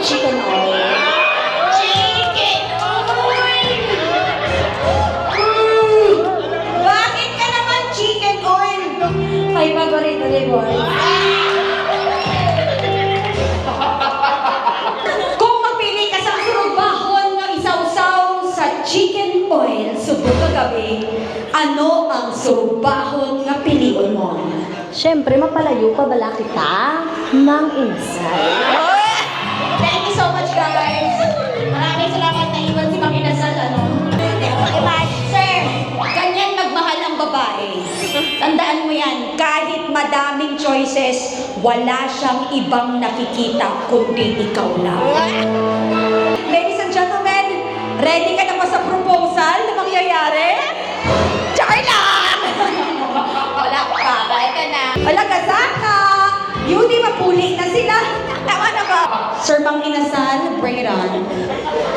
chicken oil. Chicken oil! Bakit ka naman chicken oil? My favorite flavor. Kung mapili ka sa surubahon ng isawsaw sa chicken oil, subok ka gabi, ano ang surubahon nga pilion mo? Siyempre, mapalayo pa bala kita, Mang Inasal. Thank you so much, guys. Maraming salamat na iwan si Mang Inasal, ano? Sir, ganyan magmahal ang babae. Tandaan mo yan, kahit madaming choices, wala siyang ibang nakikita kundi ikaw lang. Ladies and gentlemen, ready Sir Mang Inasal, bring it on.